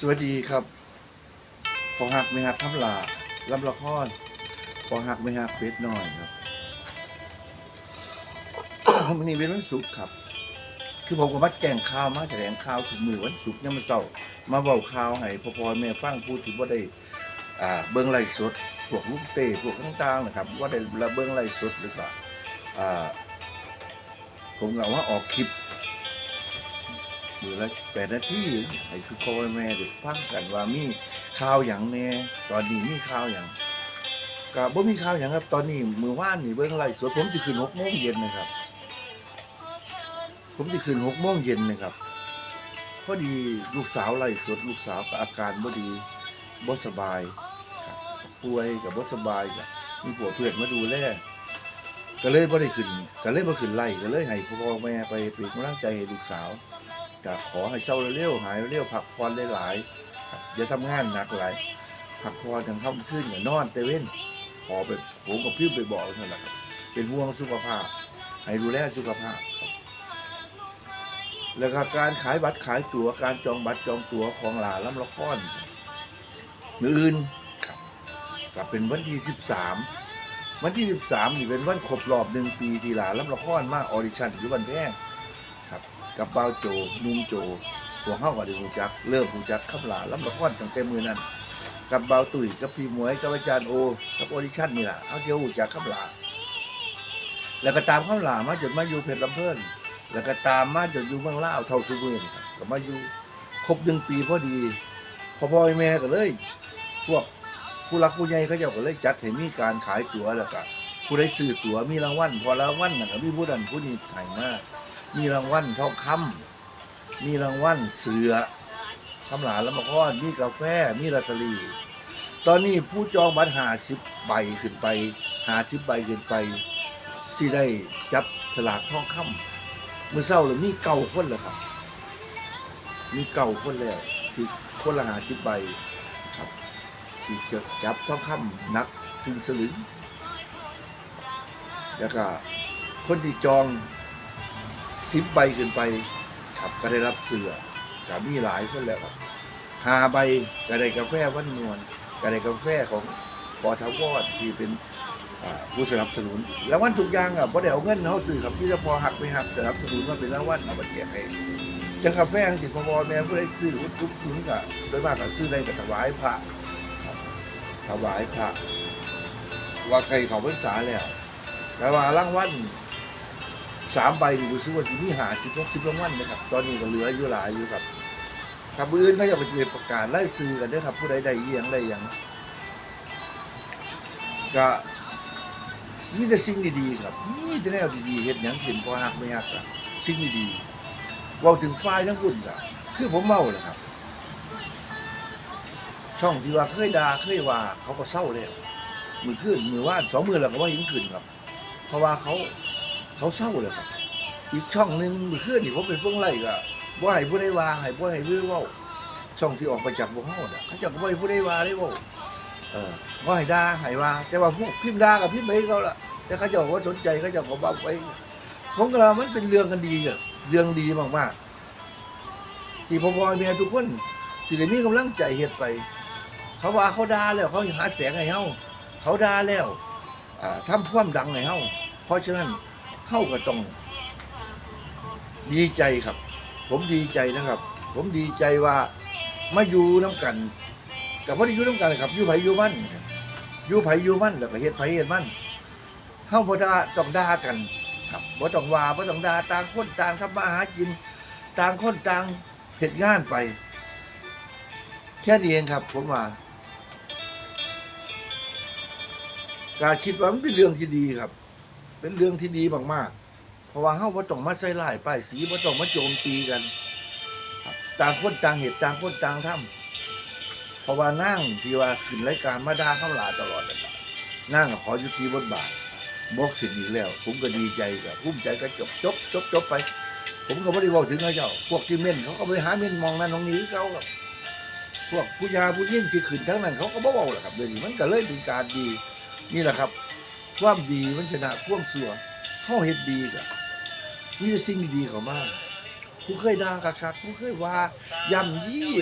สวัสดีครับพอหักไม่หักทำลาลำละครพอหักไม่หักเป็ดน้อยครับมันนี่เป็นวันศุกร์ครับ คือผมก็มาแกงข่าวมาแถลงข่าวถึงมือวันศุกร์เนี่ยามมันเศร้ามาเบาข่าวให้พ่อพ่อแม่ฟังพูดถึงว่าได้อ่าเบิ้งไล่สดพวกลูกเตะพวกต่างๆนะครับ ว่าได้ระเบิ้งไล่สดหรือเปล่าอ่าผมกล่าวว่าออกคลิป มือละแปดนาทีให้คือพ่อแม่เด็กฟังกันว่ามีข่าวอย่างแน่ตอนนี้มีข่าวอย่างก็บ่มีข่าวอย่างครับ ตอนนี้มือว่านนี่เบิ่งไลฟ์สดผมสิขึ้นหกโมงเย็นนะครับ ผมสิขึ้นหกโมงเย็นนะครับพอดีลูกสาวไล่สดลูกสาวอาการบ่ดีบ่สบายป่วยกับบ่สบายกับมีผัวเพื่อนมาดูแลก็เลยบ่ได้ขึ้นก็เลยบ่ขึ้นไล่ก็เลยให้พ่อแม่ไปเป็นกำลังใจให้ลูกสาว ก็ขอให้เศร้าเร็วๆหายเร็วๆพักผ่อนหลายๆอย่าทำงานหนักหลายพักผ่อนอย่างค่ำขึ้นอย่านอนเตเว้นขอไปผมกับพี่ไปบอกนั่นแหละเป็นห่วงสุขภาพ ให้ดูแลสุขภาพครับแล้วก็การขายบัตรขายตั๋วการจองบัตรจองตั๋วของหลาลำละครมืออื่นครับเป็นวันที่สิบสามวันที่สิบสามนี่เป็นวันครบรอบหนึ่งปีที่หลาลำละครมาออดิชั่นอยู่บันแพง ครับกับเบาโจนุ่งโจหัวเข้ากับดีหูจัก เริ่มหูจักขับหลาล้ำละครตั้งแต่มือนั้น กับเบาตุ๋ยกับพี่มวยกับอาจารย์โอ กับออดิชั่นนี่แหละเอาเที่ยวหูจักขับหลาแล้วก็ตามขับหลามาจนมาอยู่เพชรลำเพิ่นแล้วก็ตามมาจนอยู่เมืองล่าวเท่าสุมือนี่ครับก็มาอยู่ครบหนึ่งปีพอดีพอพ่อแม่ก็เลย พวกผู้รักผู้ใหญ่เขาเจ้าก็เลยจัดให้มีการขายตั๋วแล้วก็ ผู้ได้ซื้อตั๋วมีรางวัลพอรางวัลนั่นก็มีผู้ดันผู้นี้ใส่มากมีรางวัลทองคำมีรางวัลเสือคำหลาแล้วมาก้อนมีกาแฟมีลอตเตอรี่ตอนนี้ผู้จองบัตรหาสิบใบขึ้นไปหาสิบใบขึ้นไปสิได้จับสลากทองคำเมื่อเศร้าเลยมีเก่าคนแล้วครับ มีเก่าคนแล้วที่คนละหาสิบใบครับ ที่จะจับทองคำนักถึงสลึง แล้วก็คนที่จองสิบใบขึ้นไปครับก็ได้รับเสือกับมีหลายคนแล้วครับหาใบก็ได้กาแฟวันนวลก็ได้กาแฟของปอทวอดที่เป็นผู้สนับสนุนแล้ววันทุกอย่างอะพอได้เอาเงินเขาซื้อครับที่จะพอหักไปหักสนับสนุนมาเป็นรางวัลเอาไปแจกให้จังกาแฟอังสิพอแม่ผู้ได้ซื้อทุกถุงก็โดยมากก็ซื้อได้ก็ถวายพระถวายพระว่าไก่เขาพรรษาแล้ว แต่ว่ารางวัลสามใบนี่รู้สึกว่าจะมีหาสิบหกสิบรางวัลนะครับ ตอนนี้ก็เหลืออยู่หลายอยู่ครับครับมืออื่นก็จะไปเรียนประกาศไล่ซื้อกันด้วยครับ ผู้ใดได้เอียงได้ยังก็มีแต่สิ่งดีๆครับมีแต่แนวดีๆเห็นอย่างเห็นพอหักไม่หักอะสิ่งดีๆเว่าถึงฝ่ายทั้งบุญอะคือผมเมาเลยครับ ช่องที่ว่าเคยด่าเคยว่า เขาก็เศร้าแล้วมือขึ้นมือว่านสองมือแล้วก็ว่าหิงขึ้นครับ เพราะว่าเขาเขาเศร้าเลยครับ อีกช่องหนึ่งมือเคลื่อนนี่ผมเป็นเพิ่งไล่ก็ว่าให้ผู้ได้ว่าให้ผู้ให้ผู้เว่าช่องที่ออกไปจากวงเฮาน่ะเขาจะก็บ่ให้ผู้ได้ว่าได้เว่เออว่าให้ด่าให้ว่า แต่ว่าพวกพิมพ์ด่ากับพิมพ์ไปเขาละแต่เขาจะบอกว่าสนใจเขาจะก็เบาไปผมก็ว่ามันเป็นเรื่องกันดีอะเรื่องดีมากๆที่พ่อพ่อแม่ทุกคนสิได้มีกำลังใจเฮ็ดไป เขาว่าเขาด่าแล้ว เขาหาแสงให้เฮาเขาด่าแล้ว ทำความดังให้เฮาเพราะฉะนั้นเข้าก็ต้องดีใจครับ ผมดีใจนะครับ ผมดีใจว่ามาอยู่น้ำกันกับพอดีอยู่น้ำกันครับอยู่ไผอยู่มันอยู่ไผอยู่มันแล้วก็เฮ็ดไผเฮ็ดมันเฮาบ่ได้ต้องด่ากันครับบ่ต้องว่าบ่ต้องด่าต่างคนต่างทำมาหากิน ต่างคนต่างเฮ็ดงานไป แค่นี้เองครับผมว่า การคิดว่ามันเป็นเรื่องที่ดีครับ เป็นเรื่องที่ดีมากๆเพราะว่าเฮาบ่ต้องมาใส่ร้ายป้ายสีบ่ต้องมาโจมตีกันครับต่างคนต่างเหตุต่างคนต่างทำเพราะว่านั่งที่ว่าขึ้นรายการมาด่าเขาหลาตลอดเลยนั่งก็ขอยุติบทบาทบอกสิทธิ์อีกแล้ว ผมก็ดีใจกับภูมิใจก็จบจบจบจบไป ผมก็ไม่ได้บอกถึงเขาเจ้า พวกที่เม่นเขาก็ไปหาเม่นมองนั่นมองนี้เขาครับพวกผู้ยาผู้ยิ่งที่ขึ้นทั้งนั้นเขาก็บ่เบาหรอกครับเดี๋ยวนี้มันก็เลยเป็นการดี นี่แหละครับ ความดีมันชนะความชั่วเฮาเฮ็ดดีกะมีแต่สิ่งดีๆเข้ามาผู้เคยด่าคักๆผู้เคยว่าย่ำยี่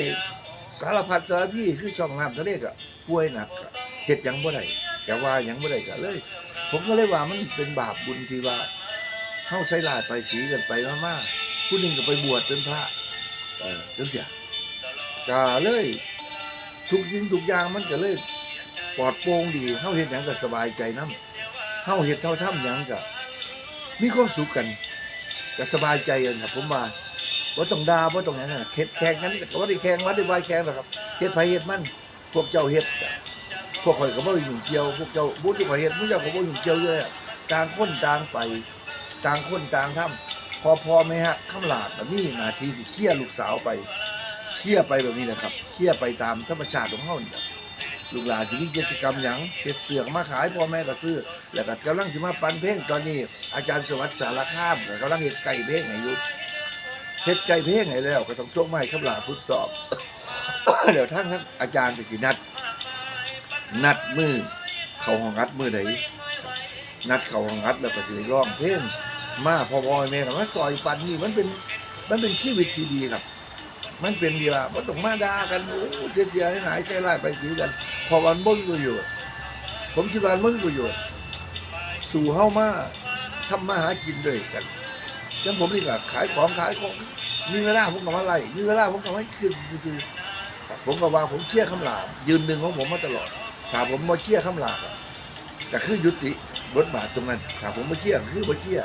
สารพัดสารพี่คือช่องน้ำทะเลก็ป่วยหนักก็เฮ็ดหยังบ่ได้แต่ว่าหยังบ่ได้ก็เลย ผมก็เลยว่ามันเป็นบาปบุญที่ว่าเฮาใส่ลายไปสีกันไปมาๆผู้หนึงก็ไปบวชเป็นพระเออจังเสียก็เลยทุกยิงทุกอย่างมันก็เลย ปลอดโปร่งดีเฮาเฮ็ดหยังก็สบายใจนํเฮาเฮ็ดเท่าทำหยังก็มีความสุขกันก็สบายใจกันครับ ผมว่าบ่ต้องด่าบ่ต้องหยังนะเฮ็ดแข่งกันก็บ่ได้แข่งบ่ได้วายแข่งหรอกครับเฮ็ดไผเฮ็ดมันพวกเจ้าเฮ็ดพวกข่อยก็บ่ได้ยุ่งเกี่ยวพวกเจ้าบ่ที่ข่อยเฮ็ดพวกเจ้าก็บ่ยุ่งเกี่ยวอยู่แล้วต่างคนต่างไปต่างคนต่างทำพอพอไหมฮะคำลาดน่ะมีหน้าที่ที่เคลียร์ลูกสาวไปเชี่ยไปแบบนี้นะครับเชี่ยไปตามธรรมชาติของเขาเนี่ย ลูกหลานสิมีกิจกรรมหยังเฮ็ดเสือกมาขายพ่อแม่ก็ซื้อ แล้วก็กำลังสิมาปันเพลงตอนนี้ อาจารย์สวัสดิ์สารคามก็กำลังเฮ็ดไก่เพลงให้อยู่เฮ็ดไก่เพลงให้แล้ว ก็ต้องส่งมาให้คำลาฝึกสอบ เดี๋ยวทั้งทั้งอาจารย์ก็สินัด นัดมือ เข้าห้องอัดมือใดนัดเข้าห้องอัดแล้วก็สิร้องเพลงมาพ่อพ่อแม่ก็มาซอยปันนี่มันเป็นมันเป็นชีวิตที่ดีครับ มันเป็นดีว่าบ่ต้องมาด่ากันโอ้เสียเสียหายใช้ไล่ไปสีกันเพอวันบ่มีประโยชน์ผมคิดว่ามันมีประโยชน์สู่เฮามาทำมาหากินด้วยกันจังผมนี่ก็ขายของขายของมีเวลาผมก็มาไล่มีเวลาผมก็มาคือคือผมก็ว่าผมเชี่ยคำลาบยืนหนึ่งของผมมาตลอดถ้าผมบ่เชี่ยคำลาบอะก็คือยุติบทบาทตรงนั้นถ้าผมบ่เชี่ยคือบ่เชี่ย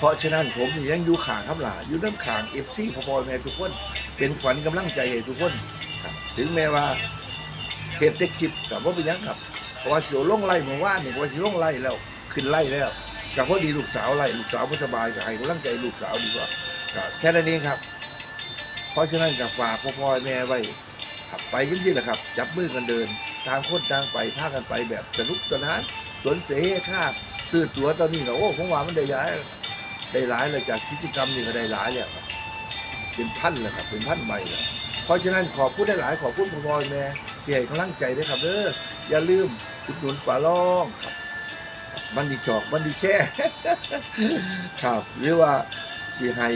เพราะฉะนั้นผมยังอยู่ข่างคำลาอยู่น้ำข่างเอฟซีพอพอแม่ทุกคน เป็นขวัญกำลังใจให้ทุกคนครับถึงแม้ว่าเหตุแต่คลิปกับว่าเป็นยังครับเพราะว่าเสียวลงไล่เมื่อวานนี่เพราะว่าสิลงไล่แล้ว ขึ้นไล่แล้วกับพอดีลูกสาวไล่ลูกสาวไม่สบายก็ให้กำลังใจลูกสาวดีกว่าแค่นั้นเองครับ เพราะฉะนั้นกับฝากพ่อพ่อแม่ไว้ครับไปกันที่แหละครับ จับมือกันเดินทางคนทางไปพากันไปแบบสนุกสนานสวนเสฮค่าซื้อตั๋วตอนนี้ก็โอ้ผมว่ามันได้ย้าย ได้หลายเลยจากกิจกรรมนี่ก็ได้หลายแล้วครับเป็นพันเลยครับเป็นพันใบแล้วเพราะฉะนั้นขอพูดได้หลายขอพูดพอๆแม่ที่ให้กำลังใจด้วยครับเด้ออย่าลืมอุดหนุนป่าล่องครับบันดีจอกบันดีแช่ครับหรือว่าเสียให้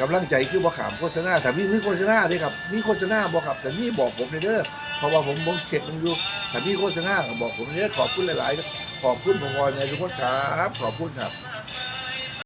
กำลังใจคือบ่ขามโฆษณาแต่มีมีโฆษณาด้วยครับ มีโฆษณาบ่ครับ แต่มีบอกผมเลยเด้อเพราะว่าผมผมเช็คมันอยู่แต่มีโฆษณาบอกผมเลยเด้อขอบคุณหลาย ๆ ขอบคุณพอๆแม่ทุกคนครับขอบคุณครับ